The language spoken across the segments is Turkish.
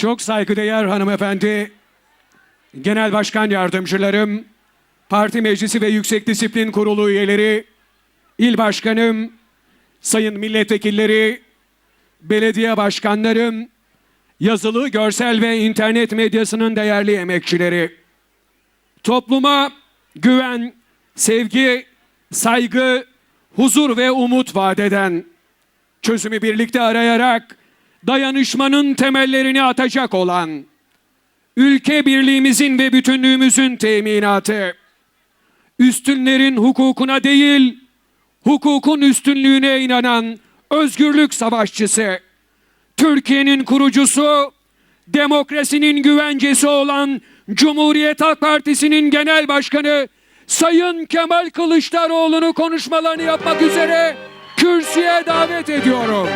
Çok saygıdeğer hanımefendi, genel başkan yardımcılarım, parti meclisi ve yüksek disiplin kurulu üyeleri, il başkanım, sayın milletvekilleri, belediye başkanlarım, yazılı, görsel ve internet medyasının değerli emekçileri, topluma güven, sevgi, saygı, huzur ve umut vaat eden, çözümü birlikte arayarak dayanışmanın temellerini atacak olan, ülke birliğimizin ve bütünlüğümüzün teminatı, üstünlerin hukukuna değil, hukukun üstünlüğüne inanan özgürlük savaşçısı, Türkiye'nin kurucusu, demokrasinin güvencesi olan Cumhuriyet Halk Partisi'nin genel başkanı Sayın Kemal Kılıçdaroğlu'nu konuşmalarını yapmak üzere kürsüye davet ediyorum.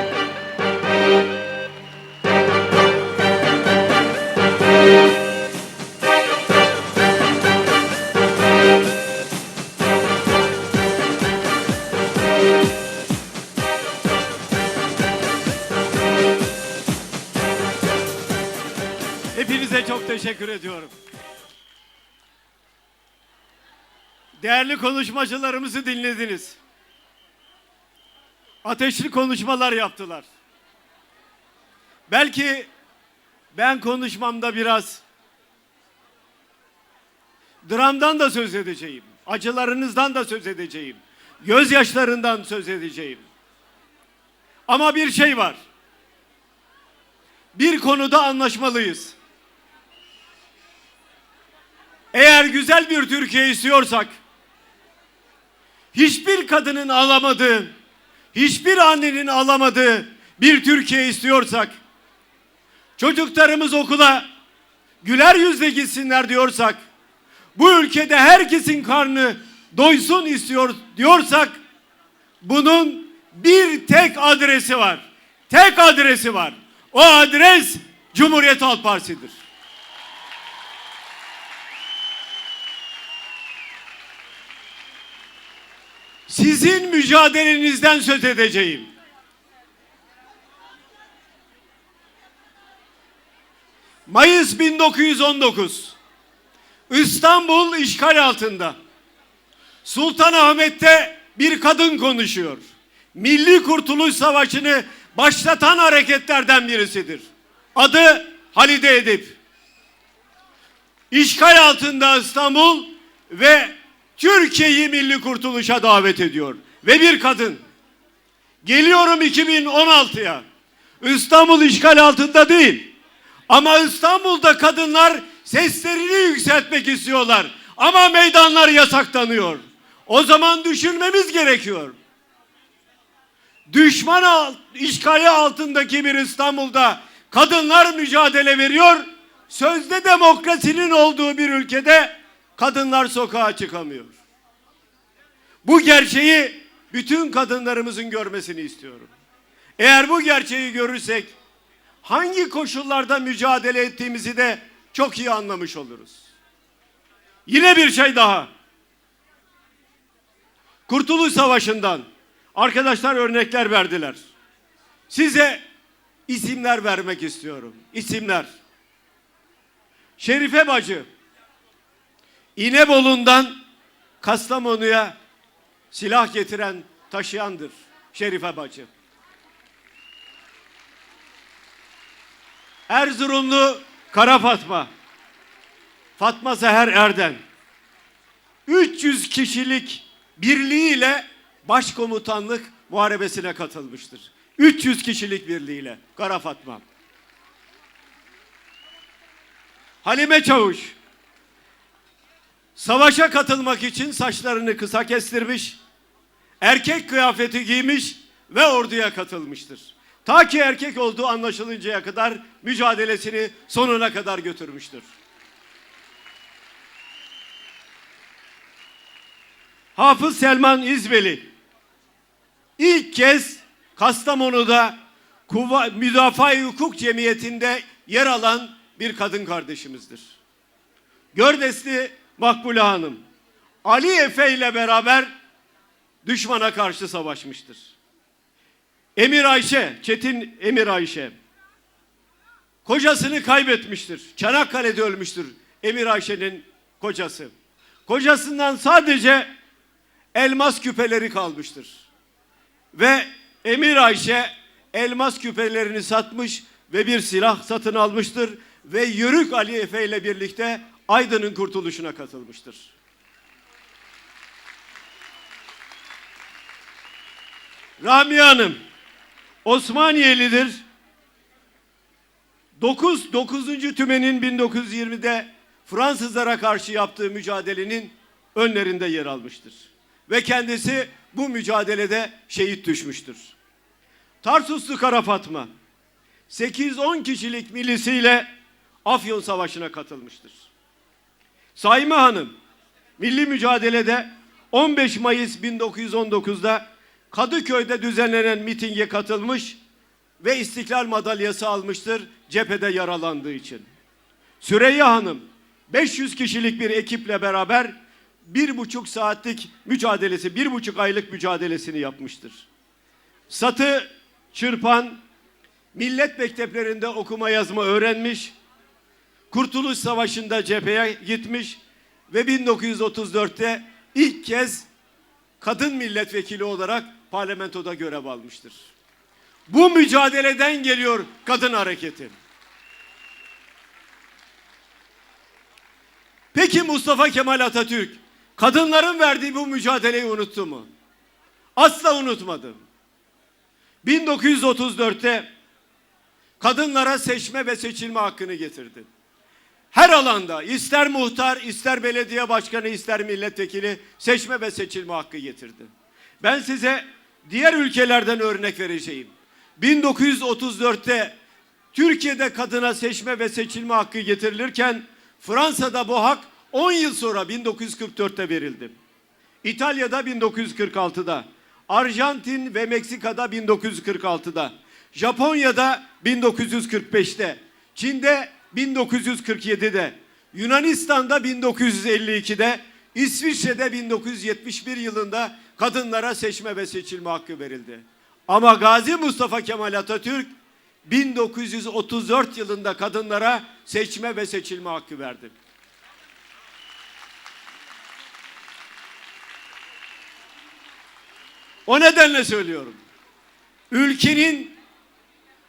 Teşekkür ediyorum. Değerli konuşmacılarımızı dinlediniz. Ateşli konuşmalar yaptılar. Belki ben konuşmamda biraz dramdan da söz edeceğim. Acılarınızdan da söz edeceğim. Gözyaşlarından söz edeceğim. Ama bir şey var. Bir konuda anlaşmalıyız. Eğer güzel bir Türkiye istiyorsak, hiçbir kadının alamadığı, hiçbir annenin alamadığı bir Türkiye istiyorsak, çocuklarımız okula güler yüzle gitsinler diyorsak, bu ülkede herkesin karnı doysun istiyor diyorsak, bunun bir tek adresi var. Tek adresi var. O adres Cumhuriyet Halk Partisi'dir. Sizin mücadelenizden söz edeceğim. Mayıs 1919 İstanbul işgal altında. Sultanahmet'te bir kadın konuşuyor. Milli Kurtuluş Savaşı'nı başlatan hareketlerden birisidir. Adı Halide Edip. İşgal altında İstanbul ve Türkiye'yi milli kurtuluşa davet ediyor. Ve bir kadın. Geliyorum 2016'ya. İstanbul işgal altında değil. Ama İstanbul'da kadınlar seslerini yükseltmek istiyorlar. Ama meydanlar yasaklanıyor. O zaman düşünmemiz gerekiyor. Düşman alt, işgali altındaki bir İstanbul'da kadınlar mücadele veriyor. Sözde demokrasinin olduğu bir ülkede kadınlar sokağa çıkamıyor. Bu gerçeği bütün kadınlarımızın görmesini istiyorum. Eğer bu gerçeği görürsek hangi koşullarda mücadele ettiğimizi de çok iyi anlamış oluruz. Yine bir şey daha. Kurtuluş Savaşı'ndan arkadaşlar örnekler verdiler. Size isimler vermek istiyorum. İsimler. Şerife Bacı İnebolu'ndan Kastamonu'ya silah getiren taşıyandır Şerife Bacı. Erzurumlu Kara Fatma, Fatma Seher Erden, 300 kişilik birliğiyle başkomutanlık muharebesine katılmıştır. 300 kişilik birliğiyle Kara Fatma. Halime Çavuş, savaşa katılmak için saçlarını kısa kestirmiş, erkek kıyafeti giymiş ve orduya katılmıştır. Ta ki erkek olduğu anlaşılıncaya kadar mücadelesini sonuna kadar götürmüştür. Hafız Selman İzveli ilk kez Kastamonu'da Kuva, Müdafaa-i Hukuk Cemiyeti'nde yer alan bir kadın kardeşimizdir. Gördesli Makbule Hanım Ali Efe ile beraber düşmana karşı savaşmıştır. Emir Ayşe, Çetin Emir Ayşe. kocasını kaybetmiştir. Çanakkale'de ölmüştür Emir Ayşe'nin kocası. Kocasından sadece elmas küpeleri kalmıştır. Ve Emir Ayşe elmas küpelerini satmış ve bir silah satın almıştır ve Yörük Ali Efe ile birlikte Aydın'ın kurtuluşuna katılmıştır. Ramia Hanım Osmaniyelidir. 9 9. Tümen'in 1920'de Fransızlara karşı yaptığı mücadelenin önlerinde yer almıştır. Ve kendisi bu mücadelede şehit düşmüştür. Tarsuslu Kara Fatma 8-10 kişilik milisiyle Afyon Savaşı'na katılmıştır. Saime Hanım milli mücadelede 15 Mayıs 1919'da Kadıköy'de düzenlenen mitinge katılmış ve İstiklal Madalyası almıştır cephede yaralandığı için. Süreyya Hanım 500 kişilik bir ekiple beraber bir buçuk saatlik mücadelesi, bir buçuk aylık mücadelesini yapmıştır. Satı Çırpan millet mekteplerinde okuma yazma öğrenmiş, Kurtuluş Savaşı'nda cepheye gitmiş ve 1934'te ilk kez kadın milletvekili olarak parlamentoda görev almıştır. Bu mücadeleden geliyor kadın hareketi. Peki Mustafa Kemal Atatürk kadınların verdiği bu mücadeleyi unuttu mu? Asla unutmadı. 1934'te kadınlara seçme ve seçilme hakkını getirdi. Her alanda ister muhtar, ister belediye başkanı, ister milletvekili seçme ve seçilme hakkı getirdi. Ben size diğer ülkelerden örnek vereceğim. 1934'te Türkiye'de kadına seçme ve seçilme hakkı getirilirken Fransa'da bu hak 10 yıl sonra 1944'te verildi. İtalya'da 1946'da, Arjantin ve Meksika'da 1946'da, Japonya'da 1945'te, Çin'de 1947'de, Yunanistan'da 1952'de, İsviçre'de 1971 yılında kadınlara seçme ve seçilme hakkı verildi. Ama Gazi Mustafa Kemal Atatürk 1934 yılında kadınlara seçme ve seçilme hakkı verdi. O nedenle söylüyorum. Ülkenin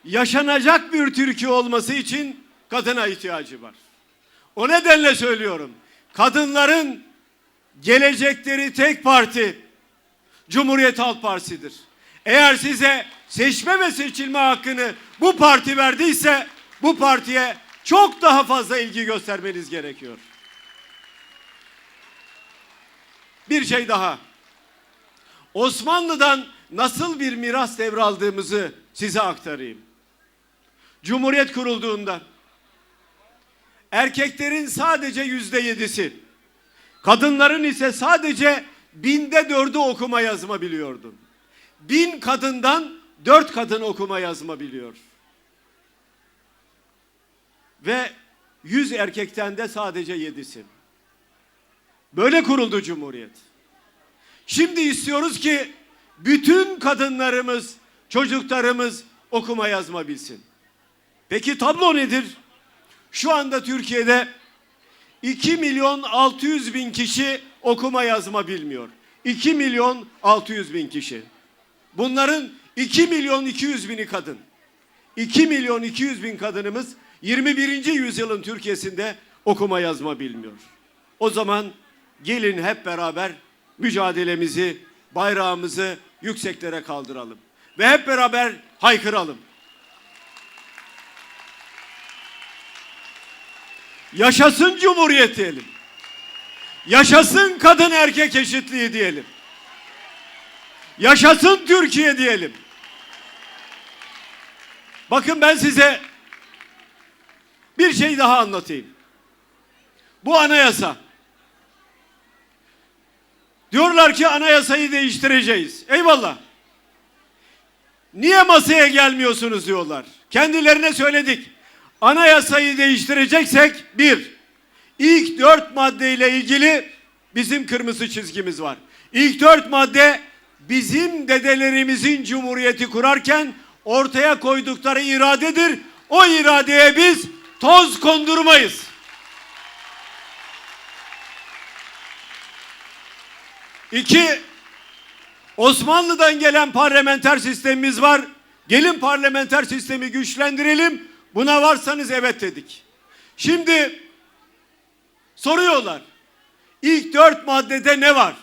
yaşanacak bir Türkiye olması için kadına ihtiyacı var. O nedenle söylüyorum. Kadınların gelecekleri tek parti Cumhuriyet Halk Partisi'dir. Eğer size seçme ve seçilme hakkını bu parti verdiyse bu partiye çok daha fazla ilgi göstermeniz gerekiyor. Bir şey daha. Osmanlı'dan nasıl bir miras devraldığımızı size aktarayım. Cumhuriyet kurulduğunda erkeklerin sadece yüzde yedisi, kadınların ise sadece binde dördü okuma yazma biliyordu. Bin kadından dört kadın okuma yazma biliyor. Ve yüz erkekten de sadece yedisi. Böyle kuruldu Cumhuriyet. Şimdi istiyoruz ki bütün kadınlarımız, çocuklarımız okuma yazma bilsin. Peki tablo nedir? Şu anda Türkiye'de 2 milyon 600 bin kişi okuma yazma bilmiyor. 2 milyon 600 bin kişi. Bunların 2 milyon 200 bini kadın. 2 milyon 200 bin kadınımız 21. yüzyılın Türkiye'sinde okuma yazma bilmiyor. O zaman gelin hep beraber mücadelemizi, bayrağımızı yükseklere kaldıralım. Ve hep beraber haykıralım. Yaşasın Cumhuriyet diyelim. Yaşasın kadın erkek eşitliği diyelim. Yaşasın Türkiye diyelim. Bakın ben size bir şey daha anlatayım. Bu anayasa. Diyorlar ki anayasayı değiştireceğiz. Eyvallah. Niye masaya gelmiyorsunuz diyorlar. Kendilerine söyledik. Anayasayı değiştireceksek bir, ilk dört maddeyle ilgili bizim kırmızı çizgimiz var. İlk dört madde bizim dedelerimizin cumhuriyeti kurarken ortaya koydukları iradedir. o iradeye biz toz kondurmayız. İki, Osmanlı'dan gelen parlamenter sistemimiz var. Gelin parlamenter sistemi güçlendirelim. Buna varsanız evet dedik. Şimdi soruyorlar. İlk dört maddede ne var?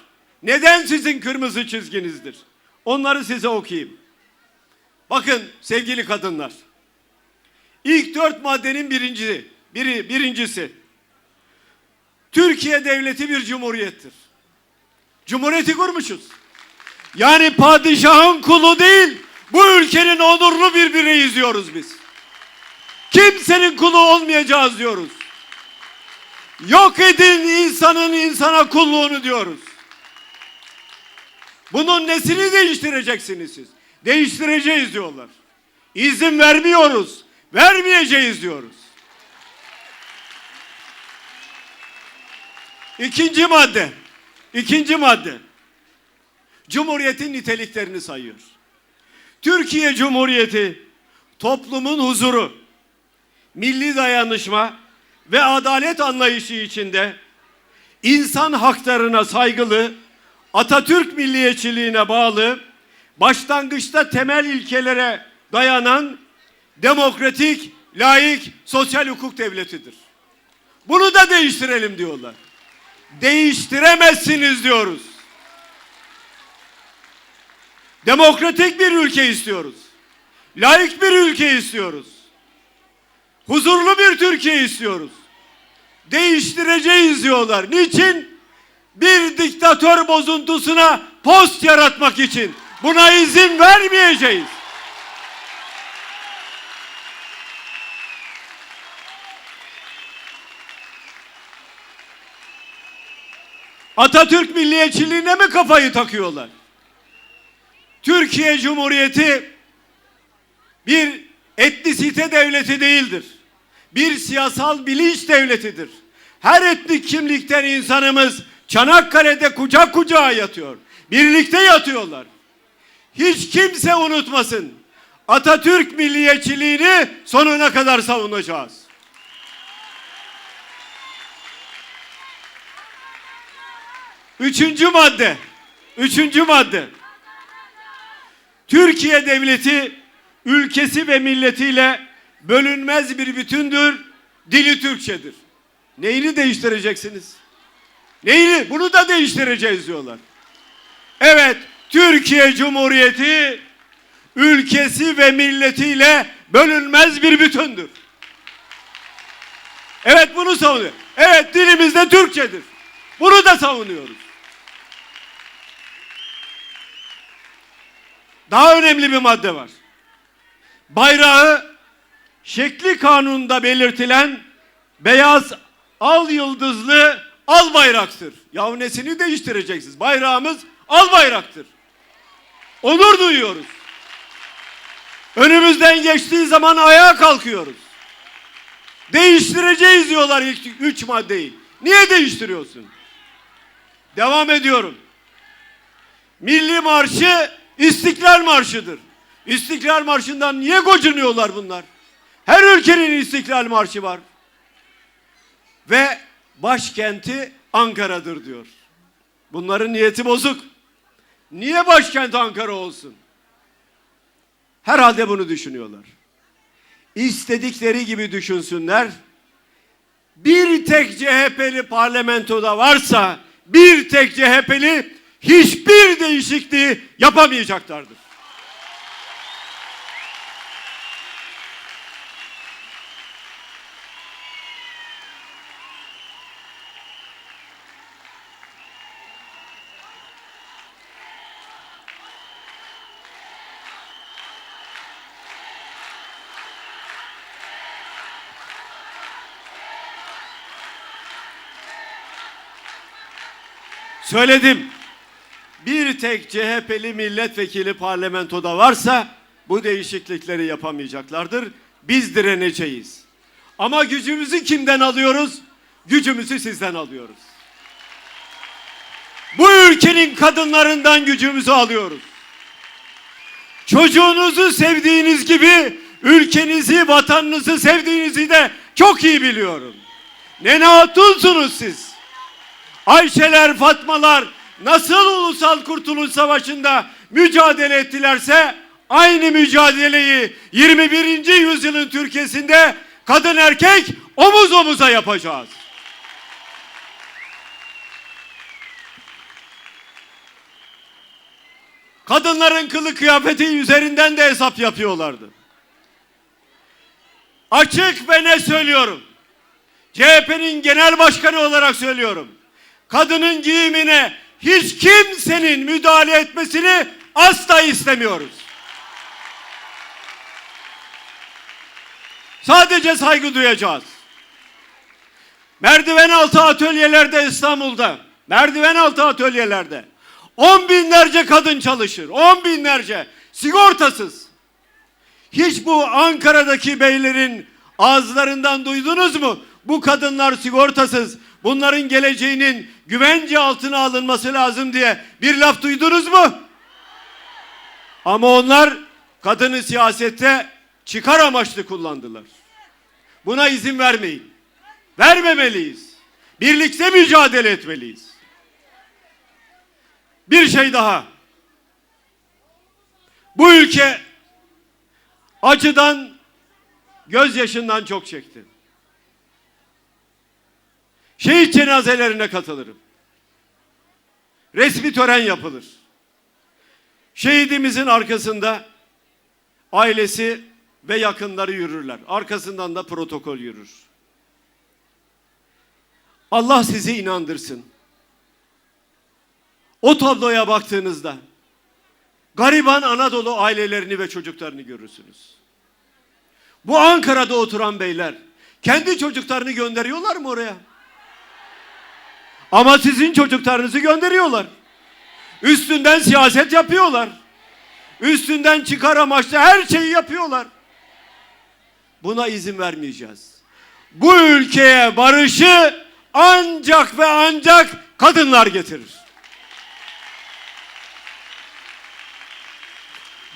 Neden sizin kırmızı çizginizdir? Onları size okuyayım. Bakın sevgili kadınlar. İlk dört maddenin birincisi, biri, birincisi. Türkiye devleti bir cumhuriyettir. Cumhuriyeti kurmuşuz. Yani padişahın kulu değil, bu ülkenin onurlu bir bireyiz diyoruz biz. Kimsenin kulu olmayacağız diyoruz. Yok edin insanın insana kulluğunu diyoruz. Bunun nesini değiştireceksiniz siz? Değiştireceğiz diyorlar. İzin vermiyoruz. Vermeyeceğiz diyoruz. İkinci madde. İkinci madde. Cumhuriyetin niteliklerini sayıyor. Türkiye Cumhuriyeti toplumun huzuru, milli dayanışma ve adalet anlayışı içinde insan haklarına saygılı, Atatürk milliyetçiliğine bağlı, başlangıçta temel ilkelere dayanan demokratik, laik, sosyal hukuk devletidir. Bunu da değiştirelim diyorlar. Değiştiremezsiniz diyoruz. Demokratik bir ülke istiyoruz. Laik bir ülke istiyoruz. Huzurlu bir Türkiye istiyoruz. Değiştireceğiz diyorlar. Niçin? Bir diktatör bozuntusuna post yaratmak için. Buna izin vermeyeceğiz. Atatürk milliyetçiliğine mi kafayı takıyorlar? Türkiye Cumhuriyeti bir etnisite devleti değildir. Bir siyasal bilinç devletidir. Her etnik kimlikten insanımız Çanakkale'de kucak kucağa yatıyor. Birlikte yatıyorlar. Hiç kimse unutmasın. Atatürk milliyetçiliğini sonuna kadar savunacağız. Üçüncü madde. Üçüncü madde. Türkiye devleti ülkesi ve milletiyle bölünmez bir bütündür. Dili Türkçedir. Neyini değiştireceksiniz? Neyini? Bunu da değiştireceğiz diyorlar. Evet, Türkiye Cumhuriyeti ülkesi ve milletiyle bölünmez bir bütündür. Evet bunu savunuyor. Evet dilimiz de Türkçedir. Bunu da savunuyoruz. Daha önemli bir madde var. Bayrağı şekli kanununda belirtilen beyaz al yıldızlı al bayraktır. Yahu nesini değiştireceksiniz? Bayrağımız al bayraktır. Onur duyuyoruz. Önümüzden geçtiği zaman ayağa kalkıyoruz. Değiştireceğiz diyorlar ilk üç maddeyi. Niye değiştiriyorsun? Devam ediyorum. Milli Marşı İstiklal Marşı'dır. İstiklal Marşı'ndan niye gocunuyorlar bunlar? Her ülkenin İstiklal Marşı var. Ve başkenti Ankara'dır diyor. Bunların niyeti bozuk. Niye başkent Ankara olsun? Herhalde bunu düşünüyorlar. İstedikleri gibi düşünsünler. Bir tek CHP'li parlamentoda varsa bir tek CHP'li hiçbir değişikliği yapamayacaklardır. Söyledim. Bir tek CHP'li milletvekili parlamentoda varsa bu değişiklikleri yapamayacaklardır. Biz direneceğiz. Ama gücümüzü kimden alıyoruz? Gücümüzü sizden alıyoruz. Bu ülkenin kadınlarından gücümüzü alıyoruz. Çocuğunuzu sevdiğiniz gibi Ülkenizi, vatanınızı sevdiğinizi de çok iyi biliyorum. Nene Hatun'sunuz siz. Ayşeler, Fatmalar nasıl Ulusal Kurtuluş Savaşı'nda mücadele ettilerse aynı mücadeleyi 21. yüzyılın Türkiye'sinde kadın erkek omuz omuza yapacağız. Kadınların kılı kıyafeti üzerinden de hesap yapıyorlardı. Açık ve ne söylüyorum? CHP'nin genel başkanı olarak söylüyorum. Kadının giyimine hiç kimsenin müdahale etmesini asla istemiyoruz. Sadece saygı duyacağız. Merdiven altı atölyelerde İstanbul'da, merdiven altı atölyelerde on binlerce kadın çalışır. On binlerce sigortasız. Hiç bu Ankara'daki beylerin ağızlarından duydunuz mu? Bu kadınlar sigortasız. Bunların geleceğinin güvence altına alınması lazım diye bir laf duydunuz mu? Ama onlar kadını siyasette çıkar amaçlı kullandılar. Buna izin vermeyin. Vermemeliyiz. Birlikte mücadele etmeliyiz. Bir şey daha. Bu ülke acıdan, gözyaşından çok çekti. Şehit cenazelerine katılırım. Resmi tören yapılır. Şehidimizin arkasında ailesi ve yakınları yürürler. Arkasından da protokol yürür. Allah sizi inandırsın. O tabloya baktığınızda gariban Anadolu ailelerini ve çocuklarını görürsünüz. Bu Ankara'da oturan beyler kendi çocuklarını gönderiyorlar mı oraya? Ama sizin çocuklarınızı gönderiyorlar. Üstünden siyaset yapıyorlar. Üstünden çıkar amaçlı her şeyi yapıyorlar. Buna izin vermeyeceğiz. Bu ülkeye barışı ancak ve ancak kadınlar getirir.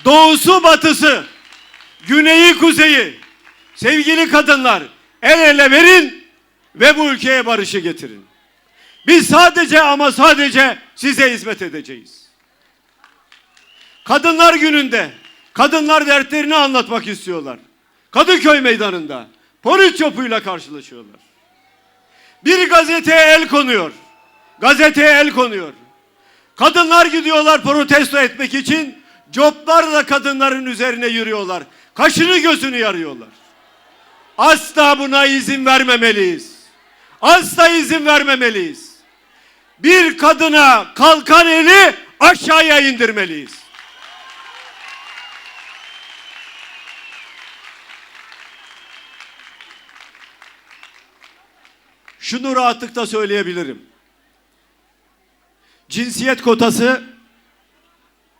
Doğusu batısı, güneyi kuzeyi, sevgili kadınlar el ele verin ve bu ülkeye barışı getirin. Biz sadece ama sadece size hizmet edeceğiz. Kadınlar gününde kadınlar dertlerini anlatmak istiyorlar. Kadıköy meydanında polis çopuyla karşılaşıyorlar. Bir gazeteye el konuyor. Gazeteye el konuyor. Kadınlar gidiyorlar protesto etmek için coplarla kadınların üzerine yürüyorlar. Kaşını gözünü yarıyorlar. Asla buna izin vermemeliyiz. Asla izin vermemeliyiz. Bir kadına kalkan eli aşağıya indirmeliyiz. Şunu rahatlıkla söyleyebilirim. Cinsiyet kotası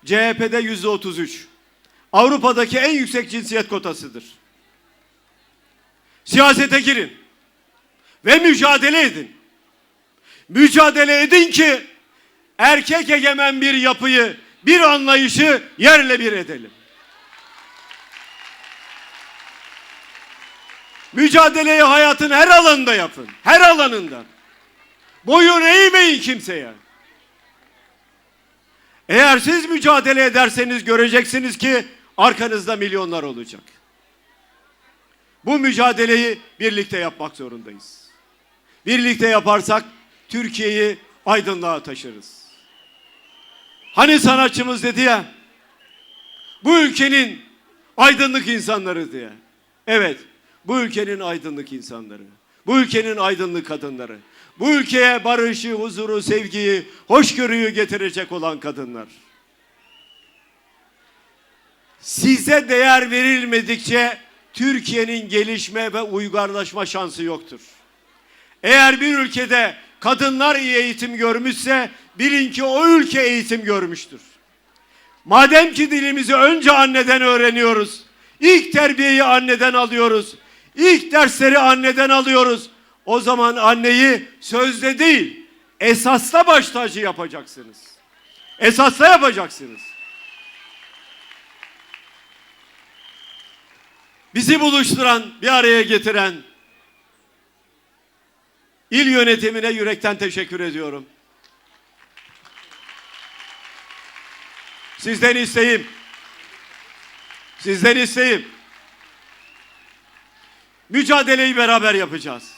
CHP'de yüzde 33. Avrupa'daki en yüksek cinsiyet kotasıdır. Siyasete girin ve mücadele edin. Mücadele edin ki erkek egemen bir yapıyı, bir anlayışı yerle bir edelim. Mücadeleyi hayatın her alanında yapın. Her alanında. Boyun eğmeyin kimseye. Eğer siz mücadele ederseniz göreceksiniz ki arkanızda milyonlar olacak. Bu mücadeleyi birlikte yapmak zorundayız. Birlikte yaparsak Türkiye'yi aydınlığa taşırız. Hani sanatçımız dedi ya, bu ülkenin aydınlık insanları diye. Evet, bu ülkenin aydınlık insanları. Bu ülkenin aydınlık kadınları. Bu ülkeye barışı, huzuru, sevgiyi, hoşgörüyü getirecek olan kadınlar. Size değer verilmedikçe Türkiye'nin gelişme ve uygarlaşma şansı yoktur. Eğer bir ülkede kadınlar iyi eğitim görmüşse bilin ki o ülke eğitim görmüştür. Madem ki dilimizi önce anneden öğreniyoruz. ilk terbiyeyi anneden alıyoruz. ilk dersleri anneden alıyoruz. O zaman anneyi sözde değil, esasla baş tacı yapacaksınız. Esasla yapacaksınız. bizi buluşturan, bir araya getiren il yönetimine yürekten teşekkür ediyorum. Sizden isteğim, sizden isteğim, mücadeleyi beraber yapacağız.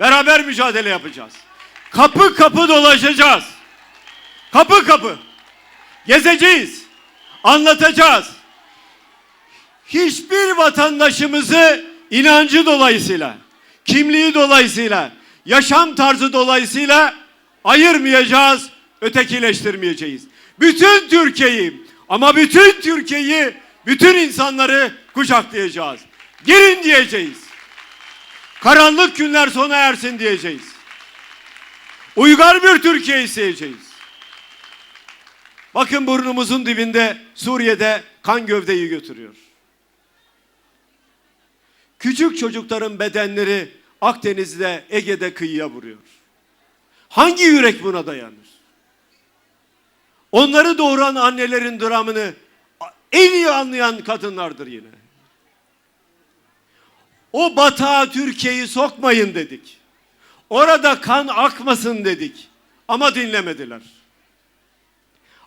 Beraber mücadele yapacağız. Kapı kapı dolaşacağız. Kapı kapı. Gezeceğiz. Anlatacağız. Hiçbir vatandaşımızı inancı dolayısıyla, kimliği dolayısıyla, yaşam tarzı dolayısıyla ayırmayacağız, ötekileştirmeyeceğiz. Bütün Türkiye'yi ama bütün Türkiye'yi, bütün insanları kucaklayacağız. Girin diyeceğiz. Karanlık günler sona ersin diyeceğiz. Uygar bir Türkiye isteyeceğiz. Bakın burnumuzun dibinde Suriye'de kan gövdeyi götürüyor. Küçük çocukların bedenleri Akdeniz'de, Ege'de kıyıya vuruyor. Hangi yürek buna dayanır? Onları doğuran annelerin dramını en iyi anlayan kadınlardır yine. O batağa Türkiye'yi sokmayın dedik. Orada kan akmasın dedik. Ama dinlemediler.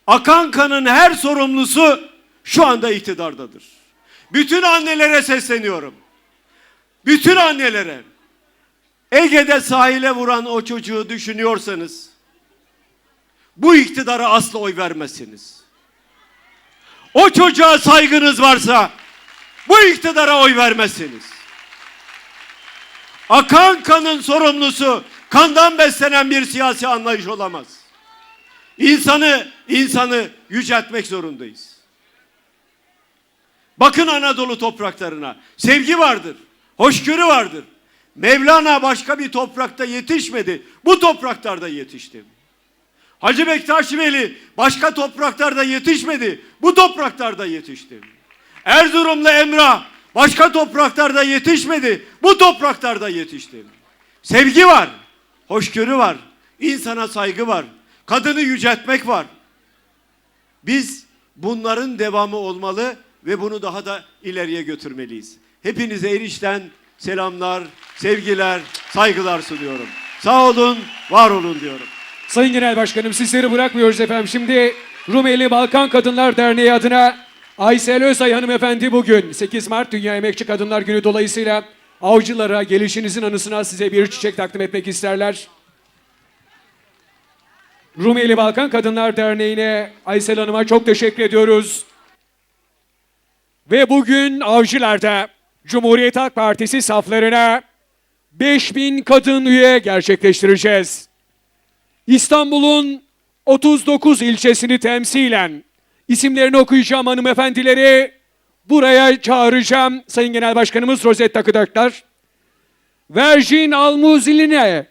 Akan kanın her sorumlusu şu anda iktidardadır. Bütün annelere sesleniyorum. Bütün annelere. Ege'de sahile vuran o çocuğu düşünüyorsanız bu iktidara asla oy vermezsiniz. O çocuğa saygınız varsa bu iktidara oy vermezsiniz. Akan kanın sorumlusu kandan beslenen bir siyasi anlayış olamaz. İnsanı, insanı yüceltmek zorundayız. Bakın Anadolu topraklarına. Sevgi vardır. Hoşgörü vardır. Mevlana başka bir toprakta yetişmedi. Bu topraklarda yetişti. Hacı Bektaş Veli başka topraklarda yetişmedi. Bu topraklarda yetişti. Erzurumlu Emrah başka topraklarda yetişmedi. Bu topraklarda yetişti. Sevgi var. Hoşgörü var. insana saygı var. Kadını yüceltmek var. Biz bunların devamı olmalı ve bunu daha da ileriye götürmeliyiz. Hepinize erişten selamlar, sevgiler, saygılar sunuyorum. Sağ olun, var olun diyorum. Sayın Genel Başkanım sizleri bırakmıyoruz efendim. Şimdi Rumeli Balkan Kadınlar Derneği adına Aysel Özay hanımefendi bugün 8 Mart Dünya Emekçi Kadınlar Günü dolayısıyla avcılara gelişinizin anısına size bir çiçek takdim etmek isterler. Rumeli Balkan Kadınlar Derneği'ne Aysel Hanım'a çok teşekkür ediyoruz. Ve bugün Avcılar'da Cumhuriyet Halk Partisi saflarına 5000 kadın üye gerçekleştireceğiz. İstanbul'un 39 ilçesini temsilen isimlerini okuyacağım hanımefendileri buraya çağıracağım. Sayın Genel Başkanımız Rozet Takıdaklar. Verjin Almuziline,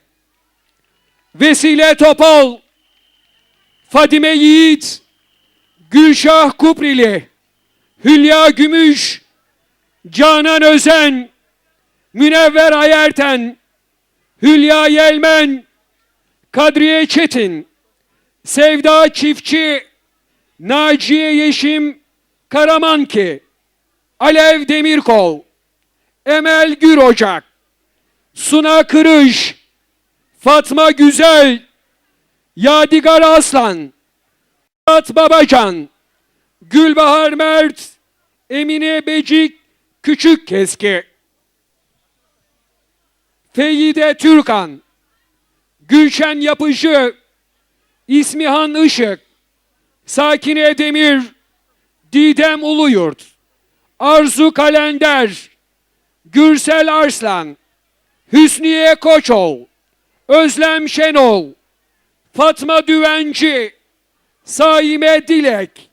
Vesile Topal, Fadime Yiğit, Gülşah Kuprili, Hülya Gümüş, Canan Özen, Münevver Ayerten, Hülya Yelmen, Kadriye Çetin, Sevda Çiftçi, Naciye Yeşim Karamanki, Alev Demirkol, Emel Gür Ocak, Suna Kırış, Fatma Güzel, Yadigar Aslan, Murat Babacan, Gülbahar Mert, Emine Becik Küçük Keski, Feyide Türkan, Gülşen Yapıcı, İsmihan Işık, Sakine Demir, Didem Uluyurt, Arzu Kalender, Gürsel Arslan, Hüsniye Koçol, Özlem Şenol, Fatma Düvenci, Saime Dilek,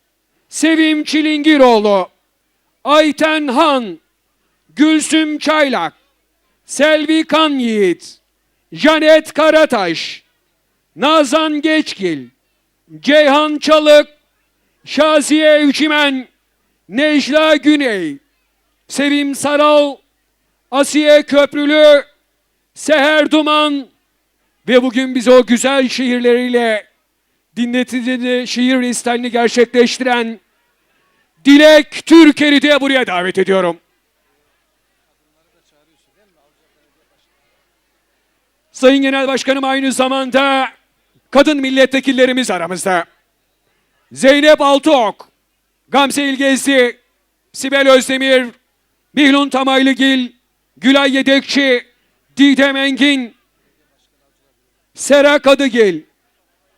Sevim Çilingiroğlu, Ayten Han, Gülsüm Çaylak, Selvi Kan Yiğit, Janet Karataş, Nazan Geçgil, Ceyhan Çalık, Şaziye Üçimen, Necla Güney, Sevim Saral, Asiye Köprülü, Seher Duman ve bugün bize o güzel şiirleriyle dinletici şiir istalini gerçekleştiren Dilek Türker'i de buraya davet ediyorum. Sayın Genel Başkanım aynı zamanda kadın milletvekillerimiz aramızda. Zeynep Altıok, Gamze İlgezdi, Sibel Özdemir, Bihlun Tamaylıgil, Gülay Yedekçi, Didem Engin, Sera Kadıgil,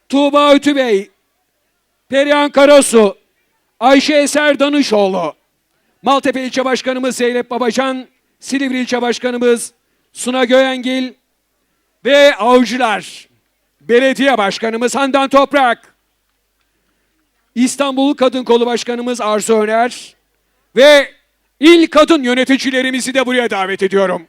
Tuğba Ötübey, Perihan Karasu, Ayşe Eser Danışoğlu, Maltepe İlçe Başkanımız Zeynep Babacan, Silivri İlçe Başkanımız Suna Göğengil ve Avcılar Belediye Başkanımız Handan Toprak, İstanbul Kadın Kolu Başkanımız Arzu Öner ve il kadın yöneticilerimizi de buraya davet ediyorum.